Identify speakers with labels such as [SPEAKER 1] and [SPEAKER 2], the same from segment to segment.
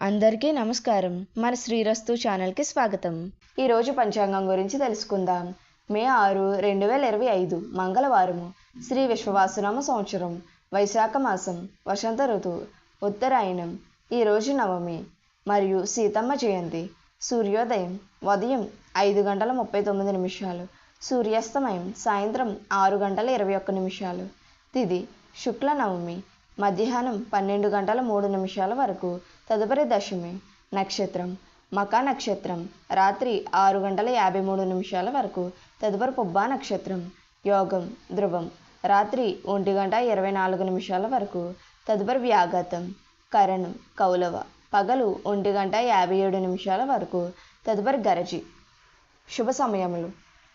[SPEAKER 1] అందరికీ నమస్కారం. మన శ్రీరస్తు ఛానల్కి స్వాగతం. ఈరోజు పంచాంగం గురించి తెలుసుకుందాం. మే ఆరు రెండు వేల ఇరవై ఐదు మంగళవారము. శ్రీ విశ్వవాసునామ సంవత్సరం వైశాఖ మాసం వసంత ఋతువు ఉత్తరాయణం. ఈరోజు నవమి మరియు సీతమ్మ జయంతి. సూర్యోదయం ఉదయం ఐదు గంటల ముప్పై తొమ్మిది నిమిషాలు. సూర్యాస్తమయం సాయంత్రం ఆరు గంటల ఇరవై ఒక్క నిమిషాలు. తిది శుక్ల నవమి మధ్యాహ్నం పన్నెండు గంటల మూడు నిమిషాల వరకు. తదుపరి దశమి నక్షత్రం మకా నక్షత్రం రాత్రి ఆరు గంటల యాభై మూడు నిమిషాల వరకు. తదుపరి పుబ్బా నక్షత్రం యోగం ధ్రువం రాత్రి ఒంటి గంట ఇరవై నాలుగు నిమిషాల వరకు. తదుపరి వ్యాఘాతం కరణం కౌలవ పగలు ఒంటి గంట యాభై ఏడు నిమిషాల వరకు. తదుపరి గరజి శుభ సమయములు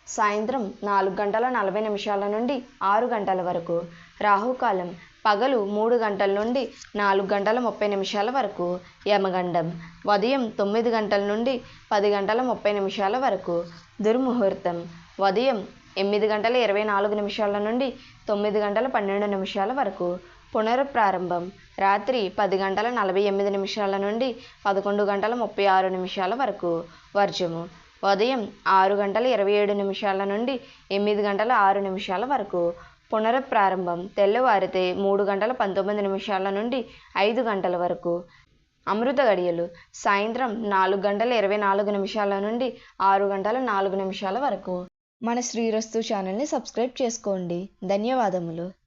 [SPEAKER 1] సాయంత్రం నాలుగు గంటల నలభై నిమిషాల నుండి ఆరు గంటల వరకు. రాహుకాలం పగలు మూడు గంటల నుండి నాలుగు గంటల ముప్పై నిమిషాల వరకు యమగండం. ఉదయం తొమ్మిది గంటల నుండి పది గంటల ముప్పై నిమిషాల వరకు దుర్ముహూర్తం. ఉదయం ఎనిమిది గంటల ఇరవై నాలుగు నిమిషాల నుండి తొమ్మిది గంటల పన్నెండు నిమిషాల వరకు పునరుప్రారంభం రాత్రి పది గంటల నలభై ఎనిమిది నిమిషాల నుండి పదకొండు గంటల ముప్పై ఆరు నిమిషాల వరకు వర్జము. ఉదయం ఆరు గంటల ఇరవై ఏడు నిమిషాల నుండి ఎనిమిది గంటల ఆరు నిమిషాల వరకు పునరుప్రారంభం తెల్లవారితే మూడు గంటల పంతొమ్మిది నిమిషాల నుండి ఐదు గంటల వరకు. అమృత గడియలు సాయంత్రం నాలుగు గంటల ఇరవై నాలుగు నిమిషాల నుండి ఆరు గంటల నాలుగు నిమిషాల వరకు. మన శ్రీరస్తు ఛానల్ని సబ్స్క్రైబ్ చేసుకోండి. ధన్యవాదములు.